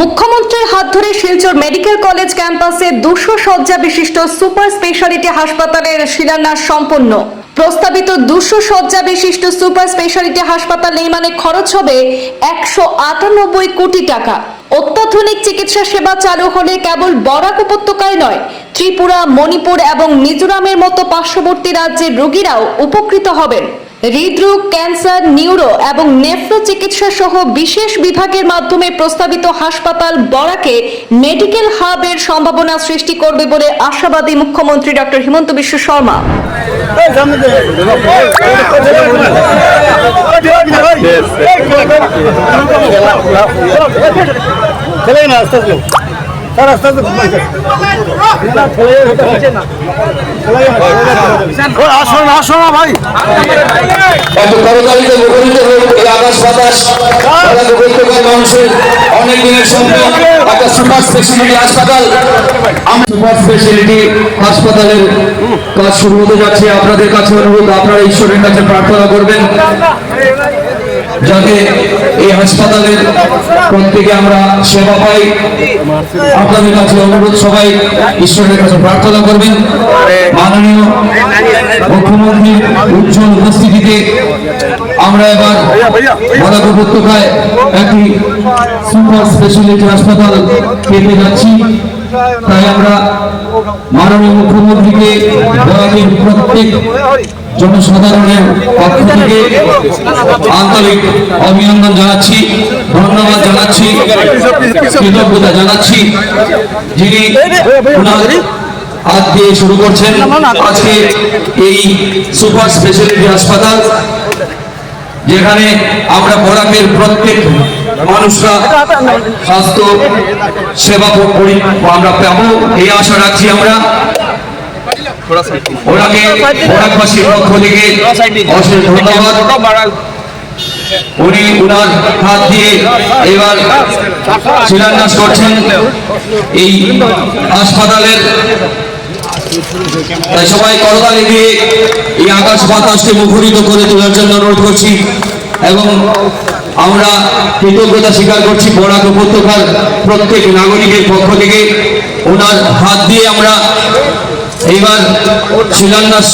মুখ্যমন্ত্রীর হাত ধরে শিলচর মেডিকেল কলেজ ক্যাম্পাসে দুশো শয্যা বিশিষ্ট সুপার স্পেশালিটি হাসপাতালের শিলান্যাস সম্পন্ন। প্রস্তাবিত দুশো শয্যা বিশিষ্ট সুপার স্পেশালিটি হাসপাতাল নির্মাণে খরচ হবে একশো আটানব্বই কোটি টাকা। অত্যাধুনিক চিকিৎসা সেবা চালু হলে কেবল বরাক উপত্যকায় নয়, ত্রিপুরা, মণিপুর এবং মিজোরামের মতো পার্শ্ববর্তী রাজ্যের রোগীরাও উপকৃত হবেন। হৃদরোগ, ক্যান্সার, নিউরো এবং নেফ্রো চিকিৎসা সহ বিশেষ বিভাগের মাধ্যমে প্রস্তাবিত হাসপাতাল বরাকে মেডিকেল হাবের সম্ভাবনা সৃষ্টি করবে বলে আশাবাদী মুখ্যমন্ত্রী ডক্টর হিমন্ত বিশ্ব শর্মা। স্যার আস্তে আস্তে আসো না না ভাই। এত করতালিতে মুখরিত হোক এই আকাশ বাতাস বরাক মানুষের অনেক দিনের স্বপ্ন। একটা সুপার স্পেশালিটি হাসপাতাল। আমরা সুপার স্পেশালিটি হাসপাতালের কাজ শুরু হতে যাচ্ছে। আপনাদের কাছে অনুরোধ আপনারা ঈশ্বরের কাছে প্রার্থনা করবেন যাতে এই হাসপাতালের প্রত্যেকে আমরা সেবা পাই। আপনাদের কাছে অনুরোধ, সবাই ঈশ্বরের কাছে প্রার্থনা করবেন। মাননীয় মুখ্যমন্ত্রীর উজ্জ্বল উপস্থিতিতে আমরা এবার বরাক উপত্যকায় একটি সুপার স্পেশালিটি হাসপাতাল পেতে যাচ্ছি। তাই আমরা মাননীয় মুখ্যমন্ত্রীকে বরাকের প্রত্যেক জনসাধারণের পক্ষ থেকে আন্তরিক অভিনন্দন জানাচ্ছি। ধন্যবাদ জানাচ্ছি, কৃতজ্ঞতা জানাচ্ছি যিনি দিয়ে শুরু করছেন আজকে এই সুপার স্পেশালিটি হাসপাতাল, যেখানে আমরা বরাকের প্রত্যেক মানুষরা স্বাস্থ্য সেবা পরি- আমরা পাবো, এই আশা রাখছি আমরা। পক্ষ থেকে অশেষ ধন্যবাদ। উনি উনার হাত দিয়ে এবার শিলান্যাস করছেন এই হাসপাতালের। তাই সবাই করতালি দিয়ে এই আকাশ বাতাসকে মুখরিত করে তোলার জন্য অনুরোধ করছি এবং আমরা কৃতজ্ঞতা স্বীকার করছি বরাক উপত্যকার প্রত্যেক নাগরিকের পক্ষ থেকে। ওনার হাত দিয়ে আমরা এইবার শিলান্যাস